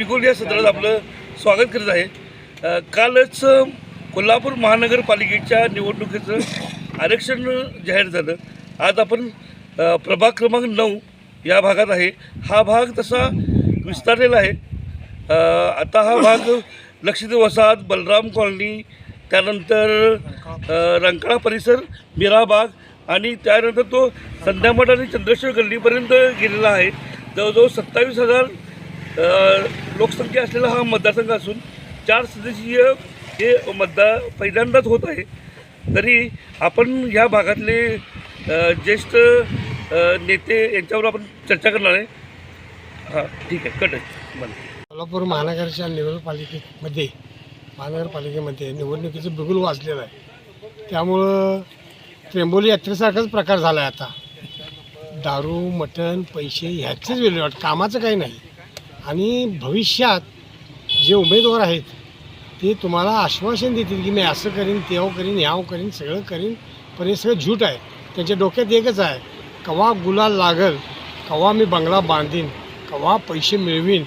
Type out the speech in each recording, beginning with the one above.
बिगुल या सत्रात आपलं स्वागत करत आहे. कालच कोल्हापूर महानगरपालिकेच्या निवडणुकीचं आरक्षण जाहीर झालं. आज आपण प्रभाग क्रमांक नऊ या भागात आहे. हा भाग तसा विस्तारलेला आहे. आता हा भाग लक्षित वसाहत बलराम कॉलनी त्यानंतर रंकाळा परिसर मिराबाग आणि त्यानंतर तो संध्यामठ आणि चंद्रेश्वर गल्लीपर्यंत गेलेला आहे. जवळजवळ सत्तावीस हजार लोकसंख्या असलेला हा मतदारसंघ असून चार सदस्यीय हे मतदार पहिल्यांदाच होत आहे. तरी आपण ह्या भागातले ज्येष्ठ नेते यांच्यावर आपण चर्चा करणार आहे. हां ठीक आहे. कट आहे. बरं कोल्हापूर महानगरच्या निवडपालिकेमध्ये महानगरपालिकेमध्ये निवडणुकीचं बिगुल वाजलेलं आहे. त्यामुळं त्र्यंबोली यात्रेसारखाच प्रकार झाला आहे आता. दारू मटण पैसे ह्याचेच विल्हेवाट कामाचं काही नाही. आणि भविष्यात जे उमेदवार आहेत ते तुम्हाला आश्वासन देतील की मी असं करीन तेव्हा करीन ह्याव करीन सगळं करीन पण हे सगळं झूट आहे. त्यांच्या डोक्यात एकच आहे कवा गुलाल लागल कवा मी बंगला बांधीन कवा पैसे मिळवीन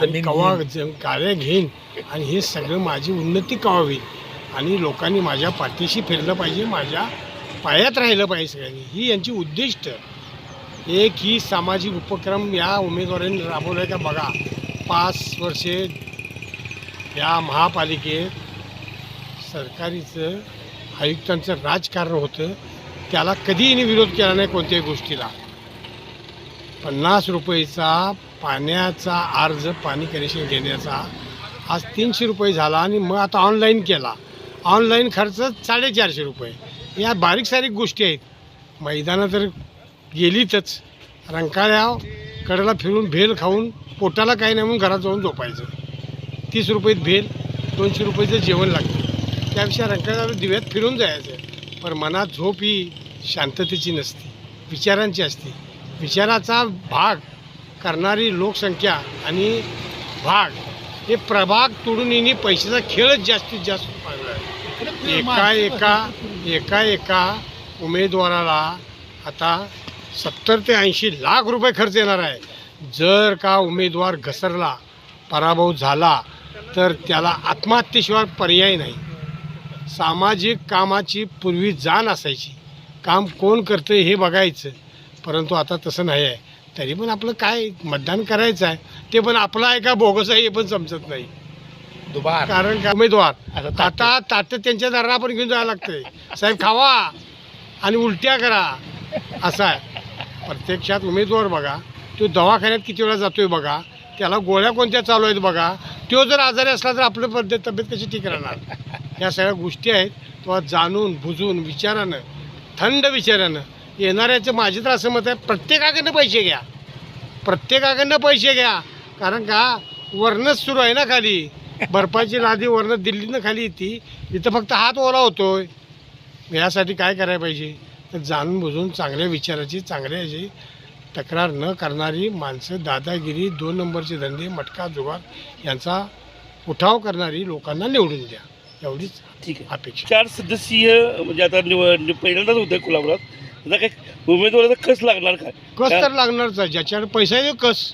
आणि कवा ज- गाड्या घेईन आणि हे सगळं माझी उन्नती कवा होईल आणि लोकांनी माझ्या पाठीशी फिरलं पाहिजे माझ्या पायात राहिलं पाहिजे सगळ्यांनी. ही यांची उद्दिष्ट. एक ही सामाजिक उपक्रम या उमेदवारांनी राबवला का बघा. पाच वर्षे या महापालिकेत सरकारीचं आयुक्तांचं राजकारण होतं. त्याला कधीही विरोध केला नाही कोणत्याही गोष्टीला. पन्नास रुपयेचा पाण्याचा अर्ज पाणी कनेक्शन घेण्याचा. आज तीनशे रुपये झाला आणि मग आता ऑनलाईन केला. ऑनलाईन खर्च साडेचारशे रुपये. या बारीक सारीक गोष्टी आहेत. मैदानं तर गेलीतच रंकाळ्या कडेला फिरून भेल खाऊन पोटाला काही नाही म्हणून घरात जाऊन झोपायचं. तीस रुपयात भेल दोनशे रुपयाचं जेवण लागतं. त्यापेक्षा रंकाळ्याला दिव्यात फिरून जायचं. पण मनात झोप ही शांततेची नसते विचारांची असते. विचाराचा भाग करणारी लोकसंख्या आणि भाग हे प्रभाग तोडून येणे पैशाचा खेळच जास्तीत जास्त पाहिला आहे. एका एका एका एका उमेदवाराला आता सत्तर ते ऐंशी लाख रुपये खर्च येणार आहे. जर का उमेदवार घसरला पराभव झाला तर त्याला आत्महत्येशिवाय पर्याय नाही. सामाजिक कामाची पूर्वी जाण असायची. काम कोण करतं हे बघायचं. परंतु आता तसं नाही आहे. तरी पण आपलं काय मतदान करायचं आहे ते पण आपलं आहे का बोगस आहे हे पण समजत नाही. दुबार. कारण का उमेदवार आता तात्या त्यांच्या दाराला पण घेऊन जायला लागतंय. साहेब खावा आणि उलट्या करा. असं आहे. प्रत्यक्षात उमेदवार बघा तो दवाखान्यात किती वेळा जातोय बघा त्याला गोळ्या कोणत्या चालू आहेत बघा तो जर आजारी असला तर आपलं पद्धत तब्येत कशी ठीक राहणार? ह्या सगळ्या गोष्टी आहेत तो जाणून बुजून विचारानं थंड विचारानं येणाऱ्याचं माझे तर असं मत आहे प्रत्येकाकडनं पैसे घ्या. प्रत्येकाकडनं पैसे घ्या. कारण का वरणच सुरू आहे ना खाली. बर्फाची लादी वरनं दिल्लीनं खाली येते. इथं फक्त हात ओला होतोय. यासाठी काय करायला पाहिजे? जाणून बुजून चांगल्या विचाराची चांगल्या याची तक्रार न करणारी माणसं दादागिरी दोन नंबरचे धंदे मटका जुगार यांचा उठाव करणारी लोकांना निवडून द्या. एवढीच ठीक आहे. अपेक्षा. चार सदस्यीय म्हणजे आता निवड पहिल्यांदाच होतं कोल्हापुरात. आता काय उमेदवाराचा कस लागणार काय? कस तर लागणारच आहे ज्याच्याकडे पैसा आहे तो कस.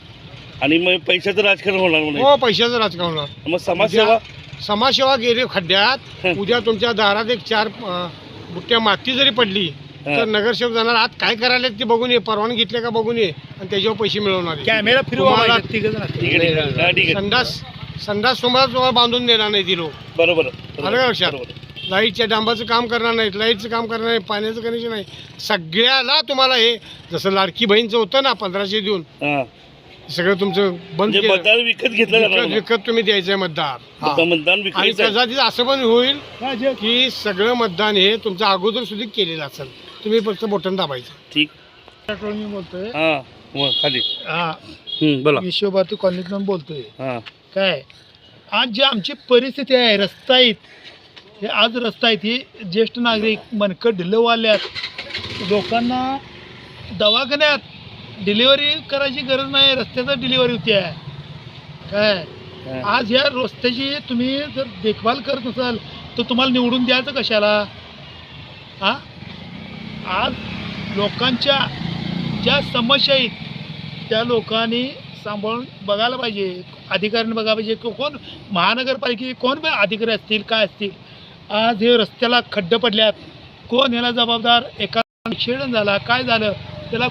आणि मग पैशाचं राजकारण होणार म्हणे. हो पैशाचं राजकारण होणार. मग समाजसेवा? समाजसेवा गेली खड्ड्यात. हं. उद्या तुमच्या दारात एक चार अं, बुट्ट्या माती जरी पडली तर. नगरसेवक जाणार आत काय करायला ते बघून ये परवानगी घेतले का बघून ये आणि त्याच्यावर पैसे मिळवणार. कॅमेरा फिरवा तुम्हाला पाहिजे, तिघं जण ठीक आहे ठीक आहे हा, ठीक आहे संडास संडास तुम्हाला तुम्हाला बांधून देणार नाही ती लोक. बरोबर आलं का लक्षात? लाईटच्या डांबाचं काम करणार नाहीत लाईटचं काम करणार नाही पाण्याचं कनेक्शन नाही. सगळ्याला तुम्हाला हे जसं लाडकी बहीणचं होतं ना पंधराशे देऊन हा. सगळं तुमचं बंद म्हणजे केलं. मतदान विकत घेतलं जाणार विकत तुम्ही द्यायचंय मतदार हा. मतदान- मतदान आणि आहे. कदाचित असं पण होईल की सगळं मतदान हे तुमचं अगोदर सुद्धा केलेलं असेल. तुम्ही फक्त बटन दाबायचं. ठीक. मी बोलतोय. हा खाली. हा. हम्म, बोला. विश्वभारती कॉलनीतून बोलतोय. हा. काय? आज जी आमची परिस्थिती आहे रस्ता आहेत हे आज रस्ता आहेत ही ज्येष्ठ नागरिक मनकट ढिलवाल्यात लोकांना दवाखान्यात डिलिव्हरी करायची गरज नाही रस्त्याचा डिलिव्हरी होती. आहे काय? हा. आज ह्या रस्त्याची तुम्ही जर देखभाल करत नसाल तर तुम्हाला निवडून द्यायचं कशाला? हा? आज लोकांच्या ज्या समस्या आहेत त्या लोकांनी सांभाळून बघायला पाहिजे. अधिकाऱ्यांनी बघायला पाहिजे की कोण महानगरपालिके कोण अधिकारी असतील काय असतील. आज हे रस्त्याला खड्डे पडल्यात. कोण याला जबाबदार? एका ॲक्सिडेंट झाला काय झालं? त्याला